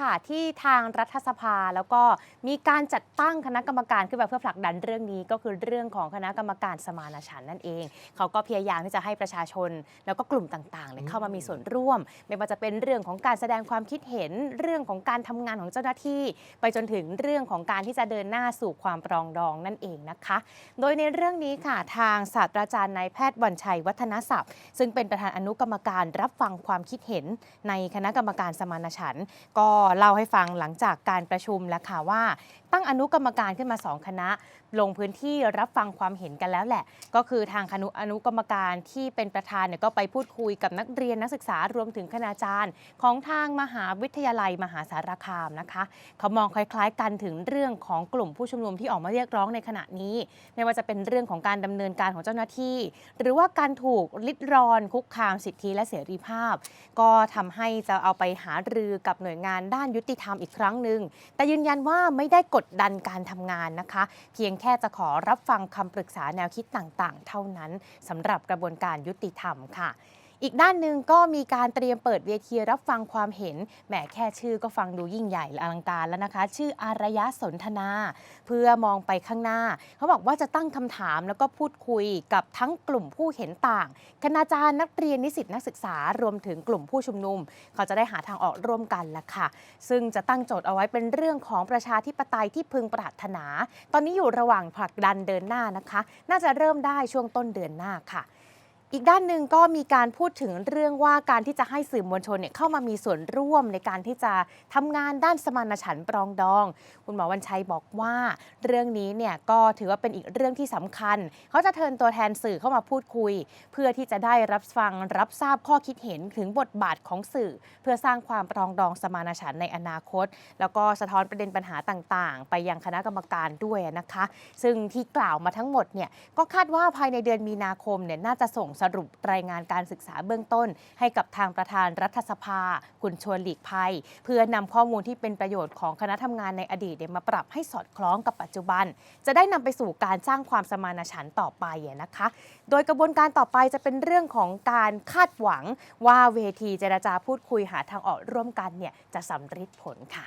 ค่ะที่ทางรัฐสภาแล้วก็มีการจัดตั้งคณะกรรมการขึ้นมาเพื่อผลักดันเรื่องนี้ก็คือเรื่องของคณะกรรมการสมานฉันท์นั่นเอง เขาก็พยายามที่จะให้ประชาชน แล้วก็กลุ่มต่างๆเนี่ยเข้ามามีส่วนร่วม ไม่ว่าจะเป็นเรื่องของการแสดงความคิดเห็นเรื่องของการทำงานของเจ้าหน้าที่ ไปจนถึงเรื่องของการที่จะเดินหน้าสู่ความปรองดองนั่นเองนะคะ โดยในเรื่องนี้ค่ะทางศาสตราจารย์นายแพทย์วันชัยวัฒนศัพท์ ซึ่งเป็นประธานอนุกรรมการรับฟังความคิดเห็นในคณะกรรมการสมานฉันท์ก็เล่าให้ฟังหลังจากการประชุมแล้วค่ะว่า ตั้งอนุกรรมการขึ้นมาสองคณะ ลงพื้นที่รับฟังความเห็นกันแล้วแหละ ก็คือทางคณะอนุกรรมการที่เป็นประธานเนี่ยก็ไปพูดคุยกับนักเรียนนักศึกษารวมถึงคณาจารย์ ของทางมหาวิทยาลัยมหาสารคามนะคะเขามองคล้ายๆ กันถึงเรื่องของกลุ่มผู้ชุมนุมที่ออกมาเรียกร้องในขณะนี้ ไม่ว่าจะเป็นเรื่องของการดำเนินการของเจ้าหน้าที่ หรือว่าการถูกลิดรอนคุกคามสิทธิและเสรีภาพ ก็ทำให้จะเอาไปหารือกับหน่วยงานด้านยุติธรรมอีกครั้งหนึ่งแต่ยืนยันว่าไม่ได้กดดันการทำงานนะคะ เพียงแค่จะขอรับฟังคำปรึกษาแนวคิดต่างๆ เท่านั้นสำหรับกระบวนการยุติธรรมค่ะ อีกด้านหนึ่งก็มีการเตรียมเปิดเวทีรับฟังความเห็นแหมแค่ชื่อก็ฟังดูยิ่งใหญ่อลังการแล้วนะคะ ชื่ออารยะสนทนา เพื่อมองไปข้างหน้า เขาบอกว่าจะตั้งคำถามแล้วก็พูดคุยกับทั้งกลุ่มผู้เห็นต่าง คณาจารย์นักเรียนนิสิตนักศึกษารวมถึงกลุ่มผู้ชุมนุม เขาจะได้หาทางออกร่วมกันละค่ะ ซึ่งจะตั้งโจทย์เอาไว้เป็นเรื่องของประชาธิปไตยที่พึงปรารถนา ตอนนี้อยู่ระหว่างผลักดันเดินหน้านะคะ น่าจะเริ่มได้ช่วงต้นเดือนหน้าค่ะ อีกด้านหนึ่งก็มีการพูดถึงเรื่องว่าการที่จะให้สื่อมวลชนเนี่ยเข้ามามีส่วนร่วมในการที่จะทำงานด้านสมานฉันท์ปรองดอง คุณหมอวันชัยบอกว่า เรื่องนี้เนี่ยก็ถือว่าเป็นอีกเรื่องที่สำคัญ เขาจะเชิญตัวแทนสื่อเข้ามาพูดคุย เพื่อที่จะได้รับฟังรับทราบข้อคิดเห็นถึงบทบาทของสื่อ เพื่อสร้างความปรองดองสมานฉันท์ในอนาคต แล้วก็สะท้อนประเด็นปัญหาต่างๆ ไปยังคณะกรรมการด้วยนะคะ ซึ่งที่กล่าวมาทั้งหมดเนี่ยก็คาดว่าภายในเดือนมีนาคมเนี่ยน่าจะส่งสรุปรายงานการศึกษาเบื้องต้น ให้กับทางประธานรัฐสภา คุณชวนหลีกภัย เพื่อนำข้อมูลที่เป็นประโยชน์ของคณะทำงานในอดีตมาปรับให้สอดคล้องกับปัจจุบัน จะได้นำไปสู่การสร้างความสมานฉันท์ต่อไปนะคะ โดยกระบวนการต่อไปจะเป็นเรื่องของการคาดหวังว่าเวทีเจรจาพูดคุยหาทางออกร่วมกันเนี่ยจะสำเร็จผลค่ะ